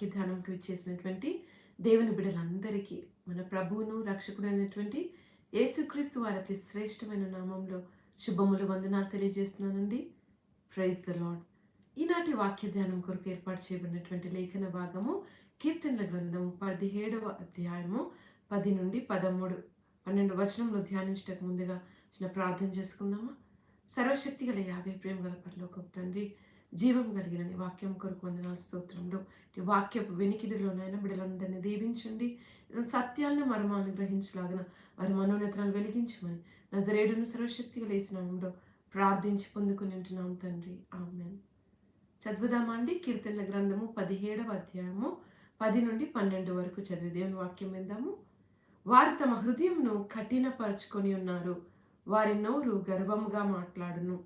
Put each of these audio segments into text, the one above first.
వాక్య ధ్యానంకి ఇచ్చేసినటువంటి దేవుని బిడ్డలందరికీ మన ప్రభువును రక్షకుడైనటువంటి యేసుక్రీస్తు వారి అతి శ్రేష్టమైన నామంలో శుభములు వందనాలు తెలియజేస్తున్నానండి. ప్రైజ్ ద లాడ్ ఈనాటి వాక్య ధ్యానం కొరకు ఏర్పాటు చేయబడినటువంటి లేఖన భాగము కీర్తనల గ్రంథం పదిహేడవ అధ్యాయము పది నుండి పదమూడు పన్నెండు వచనంలో ధ్యానించటకు ముందుగా చిన్న ప్రార్థన చేసుకుందామా? సర్వశక్తి గల యాభై ప్రేమ గల పరలోకపు తండ్రి జీవం కలిగిన నీ వాక్యం కొరకు వందనాల స్తోత్రంలో. నీ వాక్యపు వెనికిడిలోనైనా బిడ్డలందరినీ దీవించండి. సత్యాలను మర్మాలను గ్రహించలాగిన వారి మనోనేత్రాలు వెలిగించమని నజరేడును సర్వశక్తి లేసినామంలో ప్రార్థించి పొందుకుని ఉంటున్నాం తండ్రి. ఆమెన్. చదువుదామా అండి? కీర్తనల గ్రంథము పదిహేడవ అధ్యాయము పది నుండి పన్నెండు వరకు చదివి దేవుని వాక్యం విందాము. వారు తమ హృదయంను కఠినపరుచుకొని ఉన్నారు. వారి నోరు గర్వముగా మాట్లాడును.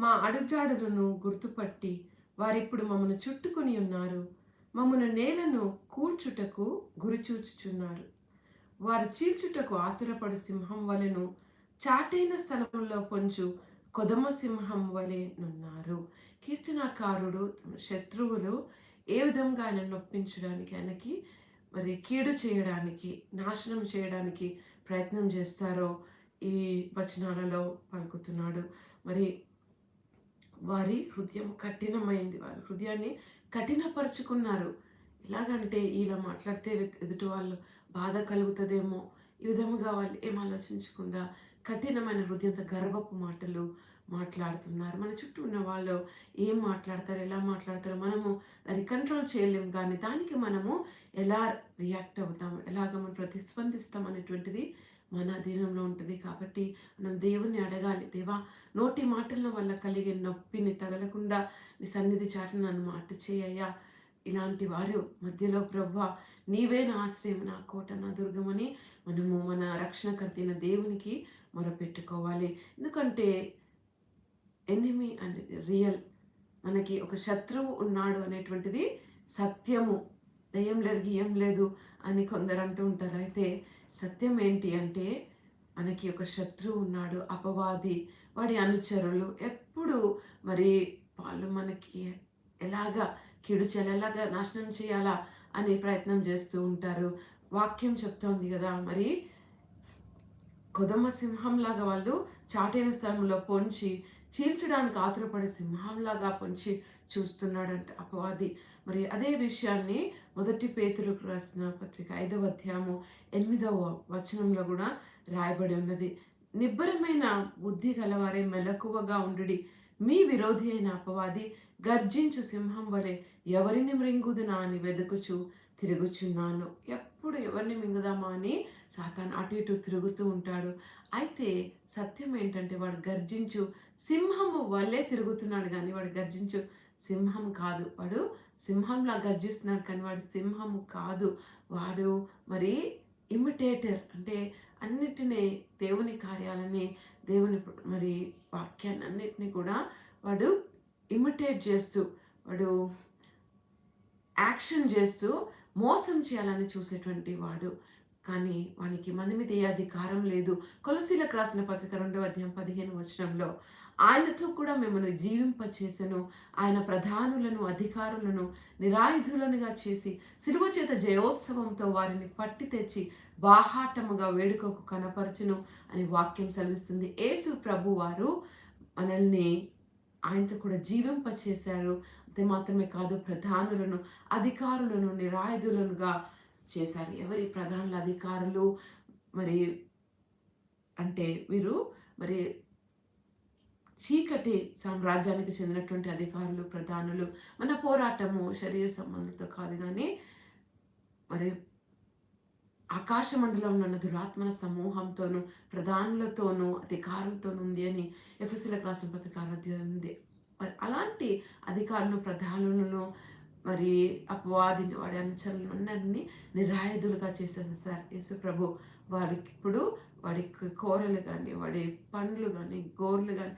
మా అడుగుజాడులను గుర్తుపట్టి వారిప్పుడు మమ్మను చుట్టుకొని ఉన్నారు. మమ్మను నేలను కూల్చుటకు గురిచూచుచున్నారు వారు చీల్చుటకు ఆతురపడు సింహం వలెను చాటైన స్థలంలో పొంచు కొదమ సింహం వలె నున్నారు. కీర్తనాకారుడు తమ శత్రువులు ఏ విధంగా ఆయన నొప్పించడానికి ఆయనకి మరి కీడు చేయడానికి నాశనం చేయడానికి ప్రయత్నం చేస్తారో ఈ వచనాలలో పలుకుతున్నాడు. మరి వారి హృదయం కఠినమైంది. వారి హృదయాన్ని కఠినపరుచుకున్నారు. ఎలాగంటే ఇలా మాట్లాడితే ఎదుటి వాళ్ళు బాధ కలుగుతుందేమో. ఈ విధముగా వాళ్ళు ఏం ఆలోచించకుండా కఠినమైన హృదయంతో గర్వపు మాటలు మాట్లాడుతున్నారు. మన చుట్టూ ఉన్న వాళ్ళు ఏం మాట్లాడతారు ఎలా మాట్లాడతారో మనము దాన్ని కంట్రోల్ చేయలేము కానీ దానికి మనము ఎలా రియాక్ట్ అవుతాము ఎలాగ మనం ప్రతిస్పందిస్తాం అనేటువంటిది మన అధీనంలో ఉంటుంది కాబట్టి మనం దేవుణ్ణి అడగాలి. దేవా నోటి మాటల వల్ల కలిగే నొప్పిని తగలకుండా నీ సన్నిధి చాట నన్ను మాట చేయయ్యా. ఇలాంటి వారు మధ్యలో ప్రభా నీవే నా ఆశ్రయం నా కోట నా దుర్గమని మనము మన రక్షణకర్తైన దేవునికి మొరపెట్టుకోవాలి. ఎందుకంటే ఎనిమి అండ్ రియల్ మనకి ఒక శత్రువు ఉన్నాడు అనేటువంటిది సత్యము. దయ్యం లేదు గియ్యం లేదు అని కొందరు అంటూ ఉంటారు. అయితే సత్యం ఏంటి అంటే మనకి ఒక శత్రువు ఉన్నాడు అపవాది. వాడి అనుచరులు ఎప్పుడు మరి వాళ్ళు మనకి ఎలాగా కీడు ఎలాగా నాశనం చేయాలా అని ప్రయత్నం చేస్తూ ఉంటారు. వాక్యం చెప్తోంది కదా మరి. కొదమ సింహంలాగా వాళ్ళు చాటైన స్థలంలో పొంచి చీల్చడానికి ఆతురపడే సింహంలాగా పొంచి చూస్తున్నాడంట అపవాది. మరి అదే విషయాన్ని మొదటి పేతులకు రాసిన పత్రిక ఐదవ అధ్యాయము ఎనిమిదవ వచనంలో కూడా రాయబడి ఉన్నది. నిబ్బరమైన బుద్ధి గలవారే మెలకువగా ఉండుడి. మీ విరోధి అయిన అపవాది గర్జించు సింహం వలె ఎవరిని మృంగుదునా అని వెతుకుచు తిరుగుచున్నాను. ఎప్పుడు ఎవరిని మింగుదామా అని సాతాన్ అటు ఇటు తిరుగుతూ ఉంటాడు. అయితే సత్యం ఏంటంటే వాడు గర్జించు సింహము వల్లే తిరుగుతున్నాడు కానీ వాడు గర్జించు సింహం కాదు. వాడు సింహంలా గర్జిస్తున్నాడు కానీ వాడు సింహం కాదు. వాడు మరి ఇమిటేటర్ అంటే అన్నిటినీ దేవుని కార్యాలని దేవుని మరి వాక్యాన్ని అన్నిటినీ కూడా వాడు ఇమిటేట్ చేస్తూ వాడు యాక్షన్ చేస్తూ మోసం చేయాలని చూసేటువంటి వాడు. కానీ వానికి మంది మీద ఏ అధికారం లేదు. కొలసీలకు రాసిన పత్రిక రెండవ అధ్యాయం పదిహేను వచనంలో ఆయనతో కూడా మిమ్మల్ని జీవింపచేసెను. ఆయన ప్రధానులను అధికారులను నిరాయుధులనుగా చేసి సిలువ చేత జయోత్సవంతో వారిని పట్టి తెచ్చి బాహాటముగా వేడుకకు కనపరచును అని వాక్యం సెలవిస్తుంది. యేసు ప్రభు వారు మనల్ని ఆయనతో కూడా జీవింపచేశారు. అంతే మాత్రమే కాదు ప్రధానులను అధికారులను నిరాయుధులనుగా చేశారు. ఎవరి ప్రధానుల అధికారులు మరి అంటే వీరు మరి చీకటి సామ్రాజ్యానికి చెందినటువంటి అధికారులు ప్రధానులు మన పోరాటము శరీర సంబంధంతో కాదు కానీ మరి ఆకాశ మండలంలో ఉన్న దురాత్మల సమూహంతోనూ ప్రధానులతోనూ అధికారులతోనూ ఉంది అని ఎఫ్ఎస్సీలకు రాసిన పత్రిక ఉంది. మరి అలాంటి అధికారులను ప్రధానులను మరి అపవాదిని వాడి అనుచరులన్నీ అందరినీ నిరాయుధులుగా చేసేస్తారు యేసు ప్రభు వాడికి ఇప్పుడు వాడి కూరలు కానీ వాడి పండ్లు కానీ గోర్లు కానీ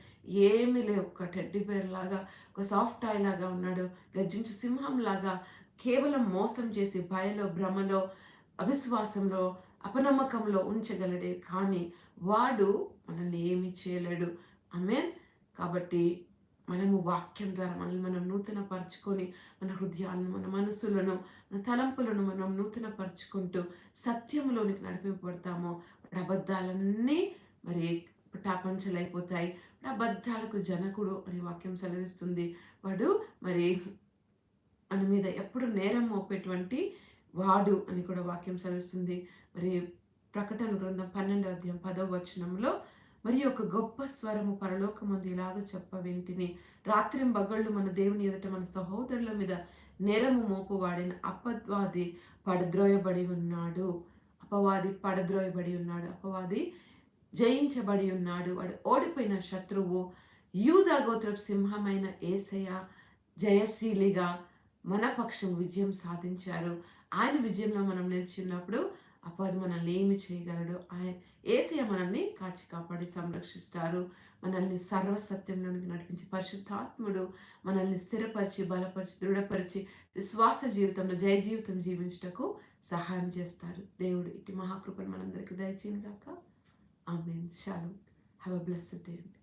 ఏమీ లేవు. ఒక టెడ్డి బేర్ లాగా ఒక సాఫ్ట్ టాయ్ లాగా ఉన్నాడు. గర్జించు సింహం లాగా కేవలం మోసం చేసి భయలో భ్రమలో అవిశ్వాసంలో అపనమ్మకంలో ఉంచగలడే కానీ వాడు మనల్ని ఏమి చేయలేడు. మీన్ కాబట్టి మనము వాక్యం ద్వారా మనల్ని మనం నూతన పరుచుకొని మన హృదయాలను మన మనసులను మన తలంపులను మనం నూతన పరుచుకుంటూ సత్యంలోనికి నడిపింపబడతామో అబద్ధాలన్నీ మరి టాపంచలైపోతాయి అబద్ధాలకు జనకుడు అని వాక్యం సెలవిస్తుంది. వాడు మరి మన మీద ఎప్పుడు నేరం మోపేటువంటి వాడు అని కూడా వాక్యం సెలవిస్తుంది. మరి ప్రకటన గ్రంథం పన్నెండవ అధ్యాయం పదవ వచనంలో మరి ఒక గొప్ప స్వరము పరలోకమంది ఇలాగ చెప్ప వింటిని. రాత్రి బగళ్ళు మన దేవుని ఎదుట మన సహోదరుల మీద నేరము మోపువాడిన అపవాది పడద్రోయబడి ఉన్నాడు. అపవాది పడద్రోయబడి ఉన్నాడు. అపవాది జయించబడి ఉన్నాడు. వాడు ఓడిపోయిన శత్రువు యూదా గోత్రపు సింహమైన ఏసయ జయశీలిగా మన పక్షం విజయం సాధించారు. ఆయన విజయంలో మనం నిలిచినప్పుడు అపవాది మనల్ని ఏమి చేయగలడు? ఆయన ఏసయ మనల్ని కాచి కాపాడి సంరక్షిస్తారు. మనల్ని సర్వసత్యంలోనికి నడిపించి పరిశుద్ధాత్ముడు మనల్ని స్థిరపరిచి బలపరిచి దృఢపరిచి విశ్వాస జీవితంలో జయ జీవితం జీవించటకు సహాయం చేస్తారు. దేవుడు ఇటు మహాకృపను మనందరికీ దయచేయను కాక ఆమె షాలు. హ్యావ్ అ బ్లెస్డ్ డే అండి.